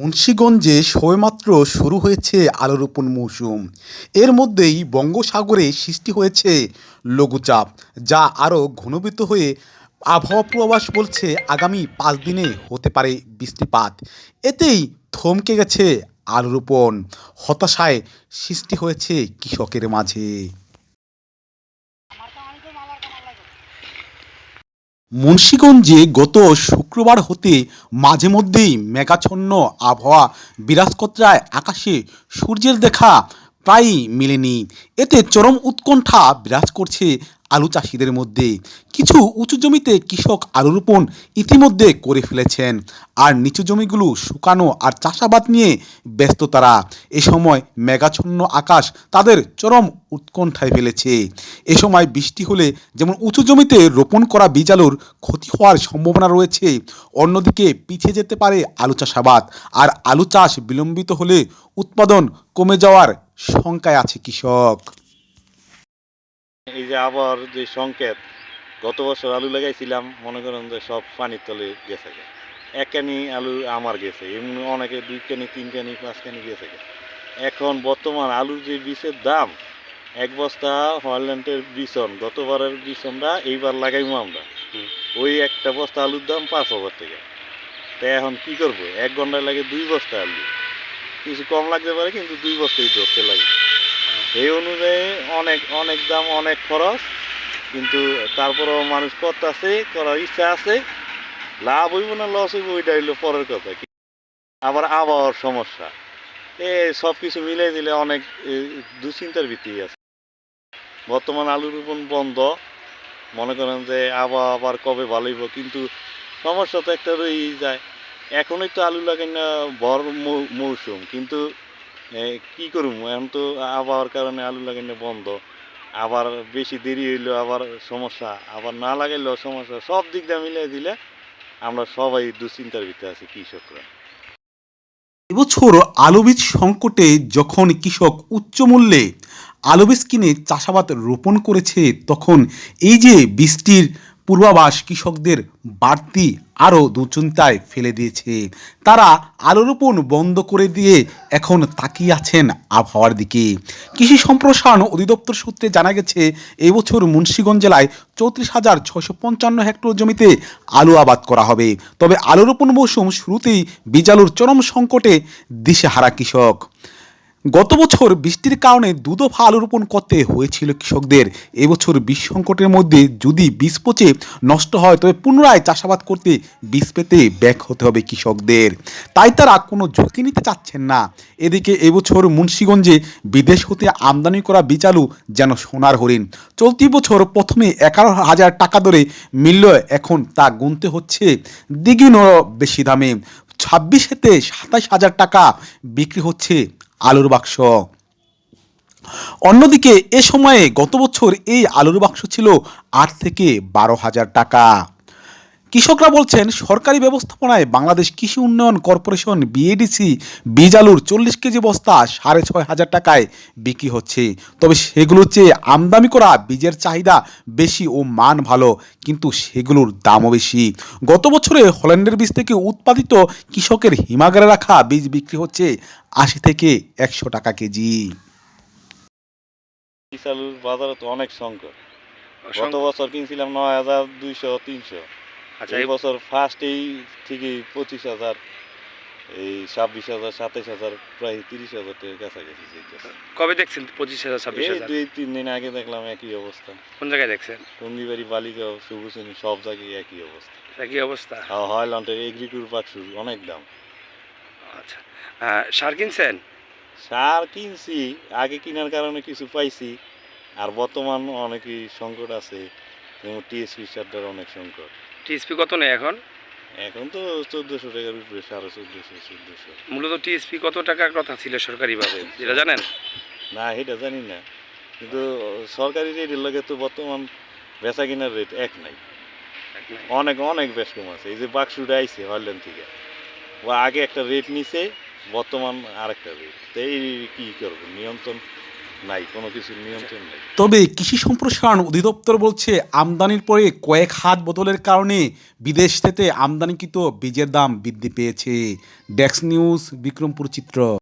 মুন্সীগঞ্জে সবেমাত্র শুরু হয়েছে আলু রোপণ মৌসুম। এর মধ্যেই বঙ্গোসাগরে সৃষ্টি হয়েছে লঘুচাপ, যা আরও ঘনীভূত হয়ে আবহাওয়া পূর্বাভাস বলছে আগামী পাঁচ দিনে হতে পারে বৃষ্টিপাত। এতেই থমকে গেছে আলু রোপণ হতাশায় সৃষ্টি হয়েছে কৃষকের মাঝে। মুন্সীগঞ্জে গত শুক্রবার হতে মাঝে মধ্যেই মেঘাচ্ছন্ন আবহাওয়া বিরাজ করায় আকাশে সূর্যের দেখা প্রায়ই মেলেনি। এতে চরম উৎকণ্ঠা বিরাজ করছে আলু চাষিদের মধ্যে। কিছু উঁচু জমিতে কৃষক আলু রোপণ ইতিমধ্যে করে ফেলেছেন। আর নিচু জমিগুলো শুকানো আর চাষাবাদ নিয়ে ব্যস্ত তারা। এ সময় মেঘাচ্ছন্ন আকাশ তাদের চরম উৎকণ্ঠায় ফেলেছে। এ সময় বৃষ্টি হলে যেমন উঁচু জমিতে রোপণ করা বীজ আলুর ক্ষতি হওয়ার সম্ভাবনা রয়েছে, অন্যদিকে পিছিয়ে যেতে পারে আলু চাষাবাদ। আর আলু চাষ বিলম্বিত হলে উৎপাদন কমে যাওয়ার শঙ্কায় আছে কৃষক। এই যে আবার যে সংকেত, গত বছর আলু লাগাইছিলাম, মনে করেন যে সব পানির তলে গেছে। এক কানি আলু আমার গেছে, এমনি অনেকে দুই কানি, তিন কানি, পাঁচ কানি গেছে। এখন বর্তমান আলুর যে বিষের দাম, এক বস্তা হল্যান্ডের বিছন গতবারের বিছনটা এইবার লাগাইবো আমরা। ওই একটা বস্তা আলুর দাম পাঁচ হাজার টাকা। তাই এখন কি করব? এক ঘন্টায় লাগে দুই বস্তা আলু। কিছু কম লাগতে পারে, কিন্তু দুই বস্তাই ধরতে লাগে। এই অনুযায়ী অনেক অনেক দাম, অনেক খরচ। কিন্তু তারপরেও মানুষ করতেছে, করার ইচ্ছা আছে। লাভ হইব না লস হইব ওইটা হইল পরের কথা। আবার আবহাওয়ার সমস্যা। এ সব কিছু মিলিয়ে দিলে অনেক দুশ্চিন্তার ভিত্তি আছে। বর্তমান আলু রোপণ বন্ধ। মনে করেন যে আবহাওয়া আবার কবে ভালো হইব, কিন্তু সমস্যা তো একটা রয়েই যায়। এখনই তো আলু লাগাই না ভর মৌসুম, কিন্তু কি করুম এখন তো আবহাওয়ার কারণে আলু লাগানো বন্ধ। আবার বেশি দেরি হইল, আবার সমস্যা। আবার না লাগাইলেও সমস্যা। সব দিক দিয়ে মিলিয়ে দিলে আমরা সবাই দুশ্চিন্তার ভিতরে আছি, কৃষকরা। এবছর আলু বীজ সংকটে যখন কৃষক উচ্চ মূল্যে আলু বীজ কিনে চাষাবাদ রোপণ করেছে, তখন এই যে বৃষ্টির পূর্বাভাস কৃষকদের বাড়তি আরও দুচিন্তায় ফেলে দিয়েছে। তারা আলু রোপণ বন্ধ করে দিয়ে এখন তাকিয়ে আছেন আবহাওয়ার দিকে। কৃষি সম্প্রসারণ অধিদপ্তর সূত্রে জানা গেছে এবছর মুন্সিগঞ্জ জেলায় চৌত্রিশ হাজার ছশো পঞ্চান্ন হেক্টর জমিতে আলু আবাদ করা হবে। তবে আলু রোপণ মৌসুম শুরুতেই বীজ আলুর চরম সংকটে দিশেহারা কৃষক। গত বছর বৃষ্টির কারণে দুদফা আলু রোপণ করতে হয়েছিল কৃষকদের। এবছর বীজ সংকটের মধ্যে যদি বীজ পচে নষ্ট হয়, তবে পুনরায় চাষাবাদ করতে বীজ পেতে ব্যাক হতে হবে কৃষকদের। তাই তারা কোনো ঝুঁকি নিতে চাচ্ছেন না। এদিকে এবছর মুন্সীগঞ্জে বিদেশ হতে আমদানি করা বীজ আলু যেন সোনার হরিণ। চলতি বছর প্রথমে এগারো হাজার টাকা দরে মূল্য এখন তা গুনতে হচ্ছে দ্বিগুণেরও বেশি দামে। ছাব্বিশেতে সাতাশ হাজার টাকা বিক্রি হচ্ছে আলুর বাক্স। অন্যদিকে এ সময়ে গত বছর এই আলুর বাক্স ছিল আট থেকে বারো হাজার টাকা। কৃষকরা বলছেন সরকারি ব্যবস্থাপনায় বাংলাদেশ কৃষি উন্নয়ন কর্পোরেশন বিএডিসি বীজ আলুর চল্লিশ কেজি বস্তা সাড়ে ছয় হাজার টাকায় বিক্রি হচ্ছে। তবে সেগুলোর চেয়ে আমদানি করা বীজের চাহিদা বেশি ও মান ভালো কিন্তু সেগুলোর দামও বেশি। গত বছরে হল্যান্ডের বীজ থেকে উৎপাদিত কৃষকের হিমাগারে রাখা বীজ বিক্রি হচ্ছে আশি থেকে একশো টাকা কেজি। বাজারে তো অনেক সংকট। গত বছর কিনছিলাম নয় হাজার দুইশো তিনশো। আচ্ছা এই বছর ফার্স্টেই থেকে পঁচিশ হাজার এই ছাব্বিশ হাজার সাতাইশ হাজার প্রায় তিরিশ হাজার টাকার কাছাকাছি কবে দেখছেন পঁচিশ হাজার ছাব্বিশ হাজার? দুই তিন দিন আগে দেখলাম একই অবস্থা। কোন জায়গায় দেখছেন? টঙ্গিবাড়ি বালিকা সবুজনী সব জায়গায় একই অবস্থা। একই অবস্থা? হয়লন্ডের এগ্রিকুর বাক্সুর অনেক দাম। আচ্ছা। সার কিনছেন? সার কিনছি আগে কেনার কারণে কিছু পাইছি আর বর্তমান অনেকই সংকট আছে যেমন টিএসপি সারটার অনেক সংকট। টিএসপি কত নেই এখন? এখন তো চোদ্দোশো টাকার উপরে সাড়ে চোদ্দোশো চোদ্দোশো। মূলত টিএসপি কত টাকার কথা ছিল সরকারিভাবে? যেটা জানেন? না এটা জানি না। কিন্তু সরকারি রেটের লগে তো বর্তমান বেচা কেনার রেট এক নাই। অনেক অনেক বেশ কম আছে। এই যে বাক্সুটা আইছে হল্যান্ড থেকে ও আগে একটা রেট নিছে বর্তমান আরেকটা রেট। তো এই কি করব? নিয়ন্ত্রণ নাই, কোনো নেই। তবে কৃষি সম্প্রসারণ অধিদপ্তর বলছে, আমদানির পরে কয়েক হাত বদলের কারণে বিদেশ থেকে আমদানিকৃত বীজের দাম বৃদ্ধি পেয়েছে। ডেক্স নিউজ, বিক্রমপুর চিত্র।